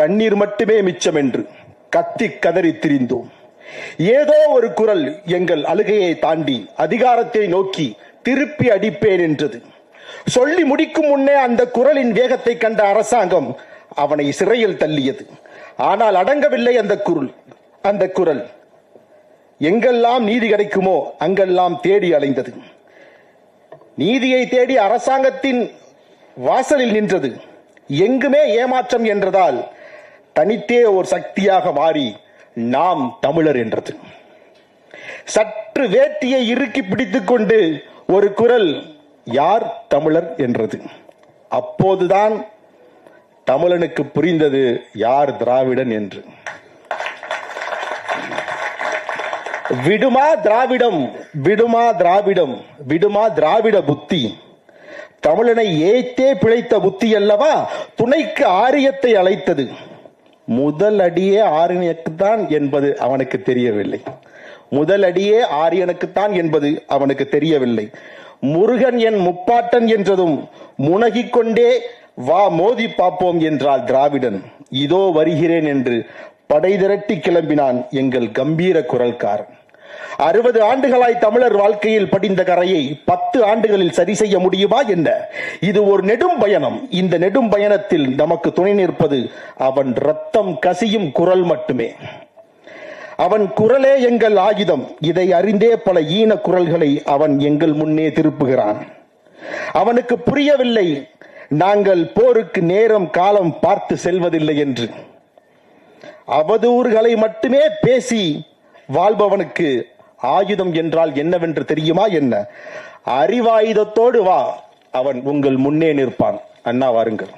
கண்ணீர் மட்டுமே மிச்சம் என்று கத்தி கதறி திரிந்தோம். ஏதோ ஒரு குரல் எங்கள் அழுகையை தாண்டி அதிகாரத்தை நோக்கி திருப்பி அடிப்பேன் என்றது. சொல்லி முடிக்கும் முன்னே அந்த குரலின் வேகத்தை கண்ட அரசாங்கம் அவனை சிறையில் தள்ளியது. ஆனால் அடங்கவில்லை அந்த குரல். அந்த குரல் எங்கெல்லாம் நீதி கிடைக்குமோ அங்கெல்லாம் தேடி அலைந்தது. நீதியை தேடி அரசாங்கத்தின் வாசலில் நின்றது. எங்குமே ஏமாற்றம் என்றதால் தனித்தே ஒரு சக்தியாக மாறி நாம் தமிழர் என்றது. சற்று வேட்டியை இறுக்கி பிடித்துக் கொண்டு ஒரு குரல் யார் தமிழர்? என்றது. அப்போதுதான் தமிழனுக்கு புரிந்தது யார் திராவிடன்? என்று. விடுமா திராவிடம் விடுமா திராவிடம் விடுமா திராவிட புத்தி? தமிழனை ஏத்தே பிழைத்த புத்தி அல்லவா? துணைக்கு ஆரியத்தை அழைத்தது. முதல் அடியே ஆரியனுக்குத்தான் என்பது அவனுக்கு தெரியவில்லை. முதல் அடியே ஆரியனுக்குத்தான் என்பது அவனுக்கு தெரியவில்லை. முருகன் என் முப்பாட்டன் என்றதும் முனகிக் கொண்டே வா மோதி பார்ப்போம் என்றால் திராவிடன். இதோ வருகிறேன் என்று படை திரட்டி கிளம்பினான் எங்கள் கம்பீர குரல்காரன். அறுபது ஆண்டுகளாய் தமிழர் வாழ்க்கையில் படிந்த கரையை பத்து ஆண்டுகளில் சரி செய்ய முடியுமா என்ன? இது ஒரு நெடும் பயணம். இந்த நெடும் பயணத்தில் நமக்கு துணை நிற்பது அவன் ரத்தம் கசியும் குரல் மட்டுமே. அவன் குரலே எங்கள் ஆயுதம். இதை அறிந்தே பல ஈன குரல்களை அவன் எங்கள் முன்னே திருப்புகிறான். அவனுக்கு புரியவில்லை நாங்கள் போருக்கு நேரம் காலம் பார்த்து செல்வதில்லை என்று. அவதூறுகளை மட்டுமே பேசி வாழ்பவனுக்கு ஆயுதம் என்றால் என்னவென்று தெரியுமா என்ன? அறிவாயுதத்தோடு வா அவன் உங்கள் முன்னே நிற்பான். அண்ணா வாருங்கள்.